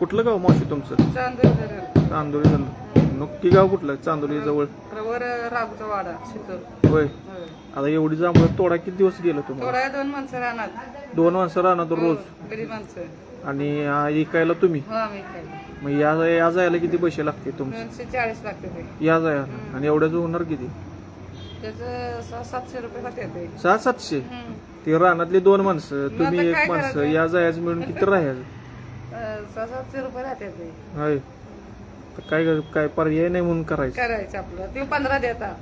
कुठलं गाव मावशी तुमचं? चांदूर चांदोली नक्की गाव कुठलं? चांदोली जवळ? वर राबूचा वाडा शितूर. होय. आता एवढी जांभळं तोडा किती दिवस गेलं तुम्हाला? थोड्या दोन माणसं राहणार. दोन माणसं राहणार रोज. गरीब माणसं. आणि हा ऐकायला तुम्ही? हो आम्ही काय मग या या जायला किती पैसे लागते तुमचे? दोनशे चाळीस लागते ते या जायला. आणि एवढ्याच होणार किती? त्याचं सातशे रुपये खाते ते सहा सातशे? हम्म. ते रानातले दोन माणसं तुम्ही आता एक माणसं करायचं? या जायचं मिळून किती राहायचं? सहा सातशे रुपये राहते ते. होय. तर काय काय पर्याय नाही म्हणून करायचं. करायचं आपलं. ते पंधरा देता.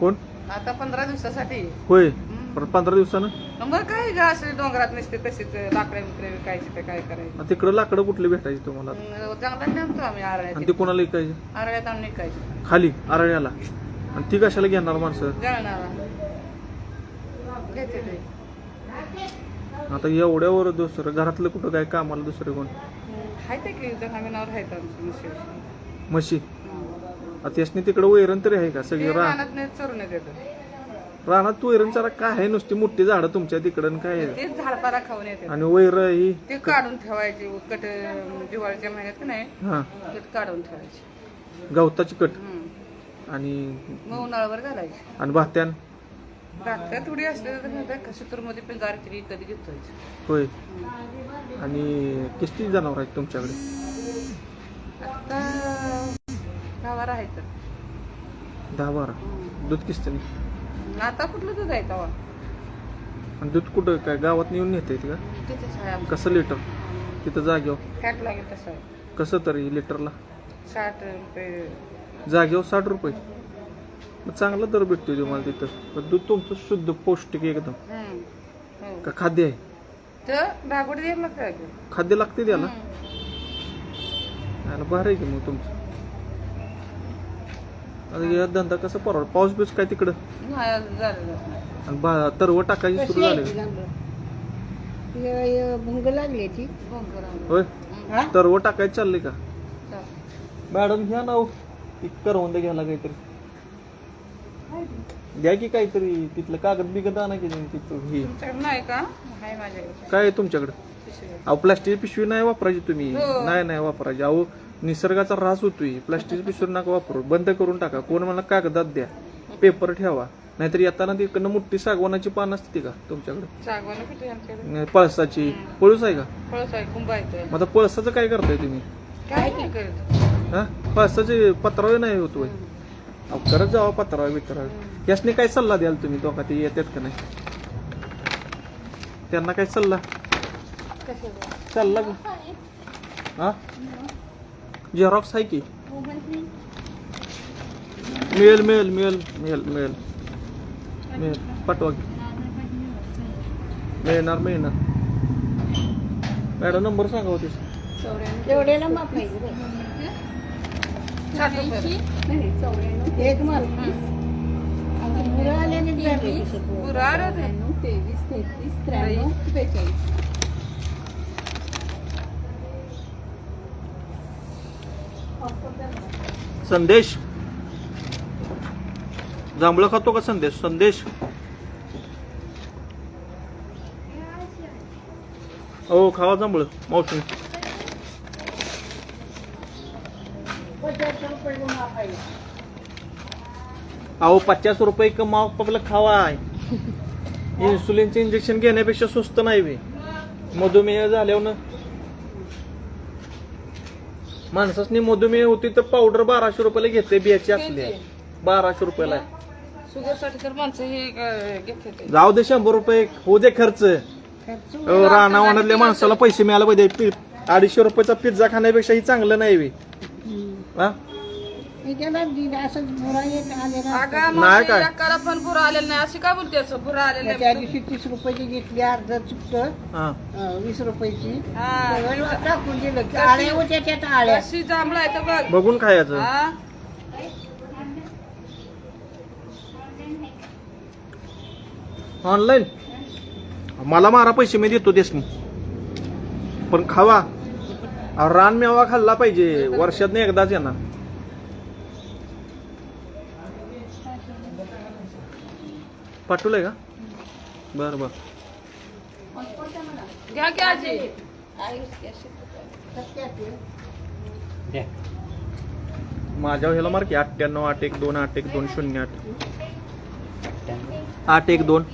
कोण? आता पंधरा दिवसासाठी. होय. परत पंधरा दिवसानं? मग काय गा असे डोंगरात नसते तसेच लाकडे बिकडे विकायचे ते काय करायचं? आणि तिकडं लाकडं कुठले भेटायचे तुम्हाला? अं, चांगला नेमतो आम्ही आणि आरळ्यात ते कोणाला ऐकायचे आरळ्यात आणून विकायचे. खाली आरण्याला आणि ती कशाला घेणार माणसं? जळणारा घेते ते. आता एवढ्यावर दुसरं घरातलं कुठं काय कामाला दुसरं कोण? ते की जमिनावर आहेत आमची म्हशी. म्हशी? आता त्यासनी तिकडं वैरण तरी आहे का? सगळी रान रानात नाही चरून येते रानात वैरण जरा काय आहे? नुसती मोठी झाडं तुमच्या तिकडं काय आहे? झाडपाला खाऊन आणि वैर ही ते काढून ठेवायचे कट दिवाळीच्या महिन्यात की नाही? हा. ते काढून ठेवायचे. गवताची कट. हम्म. आणि मग उन्हाळ्यावर घालायचे. आणि भात्यान? रात्र थोडी असले तर कशी तर मध्ये पण गाडी तरी कधी घेतोय होय. आणि किती जनावर आहेत तुमच्याकडे? आता गावावर आहे तर दहा बारा. दूध किस्ते आता कुठलं दूध आहे तवा? आणि दूध कुठं काय गावात नेऊन नेता येते का? तिथेच आहे आमचं. कसं लिटर? तिथं जागेवर? फॅट लागेल तसं. कसं तरी लिटरला? साठ रुपये. जागेवर साठ रुपये. मग चांगला दर भेटतोय तुम्हाला तिथं पण दूध तुमचं शुद्ध पौष्टिक एकदम. हो. का खाद्य आहे? खाद्य लागते त्याला. याला बरं आहे की मग तुमचं आता या धंदा कसा परवड पाऊस बिऊस काय तिकडं. आणि बा तरव टाकायची सुरू झाली भुंग लागली ती. होय तरव टाकायची चालली का. मॅडम घ्या ना हो. ती करवंद घ्यायला काहीतरी द्या की काहीतरी तिथलं कागद बिगद आणा की तिथं हे. तुमच्याकडे नाही का? आहे माझ्याकडे काय आहे तुमच्याकडे? पिशवी. अहो प्लास्टिक पिशवी नाही वापरायची तुम्ही. हो. नाही नाही वापरायची. अहो निसर्गाचा ऱ्हास होतोय. प्लास्टिक पिशवी नका वापरू. बंद करून टाका. कोण मला कागदात द्या? पेपर ठेवा. नाहीतर येताना तिकडनं मोठी सागवानाची पान असते का तुमच्याकडे? सागवान कुठे आहे आमच्याकडे? नाही, पळसाची. पळूस आहे का? फळस आहे कुंभ आहे ते. मग आता पळसाचं काय करताय तुम्ही? काय नाही करत. हा? पळसाचे पत्रावे नाही होत होय. अहो करत जावा पत्रावे बित्रावे यासने काय सल्ला द्याल तुम्ही दोघा ते येतात का नाही? त्यांना काय सल्ला? कशाचं? सल्ला हा? झेरॉक्स आहे की? मिळेल मिळेल मिळेल मिळेल मिळेल. मिळेल. पाठवा की. मिळणार मिळणार. मॅडम नंबर सांगा होते तेवढ्याला माप नाही साठ रुपये. एक माप मुलं आल्याने दिले पुरं आलं ते. तेवीस. तेहतीस त्र्याण्णव बेचाळीस. संदेश. जांभळं खातो का संदेश? संदेश. हो खावा जांभळं. मावशी. अहो पचास रुपये कमाव पगलं खावा इन्सुलिनचे इंजेक्शन घेण्यापेक्षा स्वस्त नाही बे मधुमेह झाल्यावर माणसासनी मधुमेह होती तर पावडर बाराशे रुपयाला घेते बियाची असली आहे. बाराशे रुपयाला आहे. तर माणसं हे घेते. जाऊ दे शंभर रुपये होऊ दे खर्च अहो, रानावनातल्या माणसाला पैसे मिळायला पाहिजे अडीचशे रुपयाचा पिझ्झा खाण्यापेक्षा ही चांगलं नाही बे. हा? अगं नाही मावशी, काय? एकाला पण बुरा आलेला नाही. अशी का बोलते असं बुरा आलेलं त्या नाही दिवशी तीस रुपयाची घेतली अर्ध चुकत. हा. वीस रुपयाची. हा. सगळं टाकून दिलं आळ्या होत्या त्यात आळ्या. कशी जांभळं आहे तर बघ. बघून खायचं हा. ऑनलाईन? मला मारा पैसे मी देतो देसनी पण खावा. अहो, रान मेवा खाल्ला पाहिजे. वर्षात एकदाच येणार. पाठवलंय का? बर बर. घ्या की आजी. द्या माझ्या ह्याला मार्क अठ्ठ्याण्णव आठ एक दोन आठ एक दोन शून्य आठ. आठ एक दोन.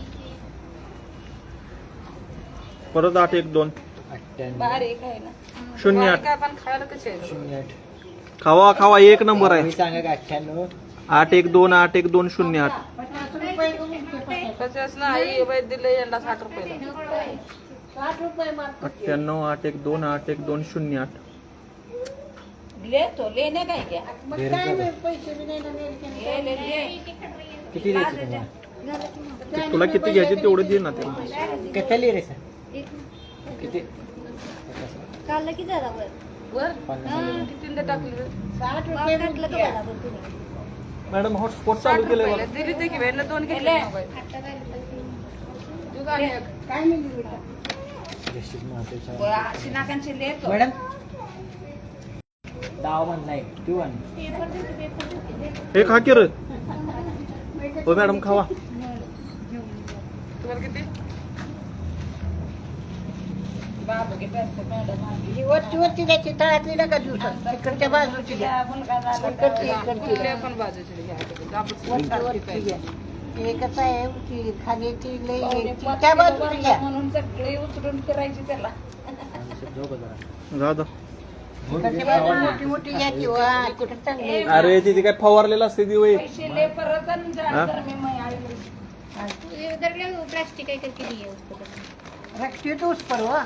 परत आठ एक दोन. आहे ना. शून्य आठ. आहे, खायला कसे आहे? खावा खावा एक नंबर मी आहे सांगा का अठ्ठ्याण्णव? आठ एक दोन आठ एक दोन शून्य आठ. रुपये. तसेच नाही. वैद्य दिले साठ रुपयाला साठ रुपये मार्क अठ्ठ्याण्णव आठ एक दोन आठ एक दोन शून्य आठ. लेतो लेणे काय घ्या? मग काय मी पैसे बी नाही ना नेले. किती द्यायचे तुम्हाला? ते तुला किती घ्यायचे तेवढे दे ना ते किती रे सर? किती? काढलं की जरा वर? वर पन्नास कितींदा टाकले साठ रुपये मॅडम हॉटस्पॉट चालू केलंय बघा. दिली ते की वेळेला दोन घेतले. मॅडम? दहा वन नाही टू वन हे खा की रे हो मॅडम खावा. तुम्हाला किती? ही वरची वरची द्यायची तळातली नका इकडच्या बाजूची घ्या. इकडची इकडची कुठल्या घ्या. वरची हे कसं आहे की खाण्याची लई त्या बाजूची घ्या. म्हणून सगळे उचलून करायची त्याला. मोठी मोठी घ्या किंवा कुठं चांगली आहे. अरे तिथे काय फवारलेलं असते ती वय पैसे ले परत आणि जा हा? तर मी मै आई. प्लास्टिक आहे का किती आहे उसको रक्ती तोच परवा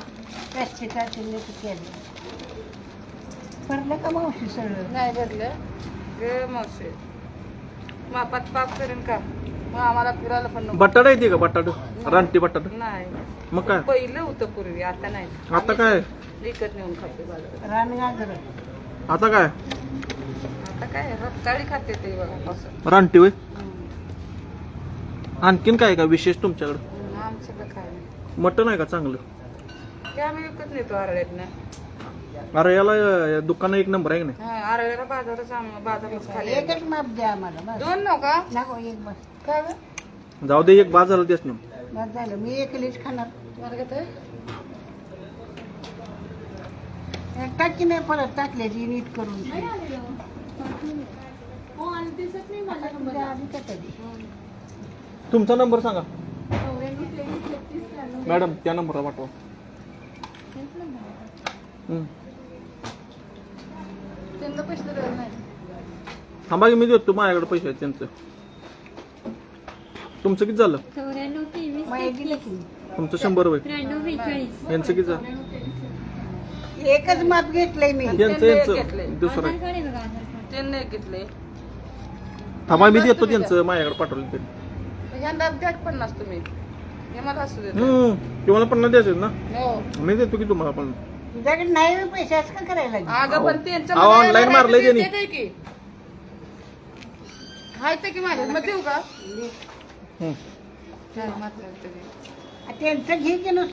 प्लॅस्टिकाचे लेप केले. पडलं का मावशी सगळं? नाही भरलं. ग मावशी. मापात पाप करेन का? मग आम्हाला फिरायला पण नको. बटाटा येते का बटाटा? रानटी बटाटा? नाही. मग काय? पहिलं होतं पूर्वी आता नाही. आता काय? विकत नेऊन खाते बाजारात. रानगाजर आता काय? आता काय? रताळी खाते ते बघा असं रानटी वय आणखीन काय का विशेष तुमच्याकडे? आमच्याकडे काय नाही. मटन आहे का चांगलं? ते आम्ही विकत नेतो आरळ्यातनं. अरे याला अं, दुकान एक नंबर आहे की नाही? हा आरळ्याला बाजारच आम- बाजारच खाली आहे. एकच माप द्या आम्हाला बस. दोन नका. नको एक बस. काय गं? जाऊ दे एक बाजाराला देस ना. बस झालं मी एकलीच खाणार. तुम्हाला टाकी नाही परत टाकल्याची नीट करून आता तुमच्या आधी का कधी? तुमचा नंबर सांगा. मॅडम त्या नंबरला पाठवा. हम्म. त्यांना पैसे दिले नाही थांबा की मी देतो. माझ्याकडे पैसे आहेत त्यांचं. तुमचं किती झालं? चौऱ्याण्णव तेवीस तुमचं शंभर वय त्र्याण्णव बेचाळीस. यांचं किती झालं? एकच माप घेतलंय मी. यांचं घेतलंय. यांचं. दुसरं आधार कार्ड आहे बघा आधार कार्ड. त्यांनी घेतले थांबा मी देतो त्यांचं. माझ्याकडे पाठवलं ते. यंदा द्या पन्नास तुम्ही. हे मला असू देत हम्म तुम्हाला पन्नास द्यायचे ना हो मी देतो की तुम्हाला पण तुझ्याकडे नाही पैसे असं का करायला लागले? अगं पण त्यांचं अहो, online मारलंय त्यांनी. की हाय ते की माझ्या मग देऊ का हम्म. मात्र. त्यांचं घे की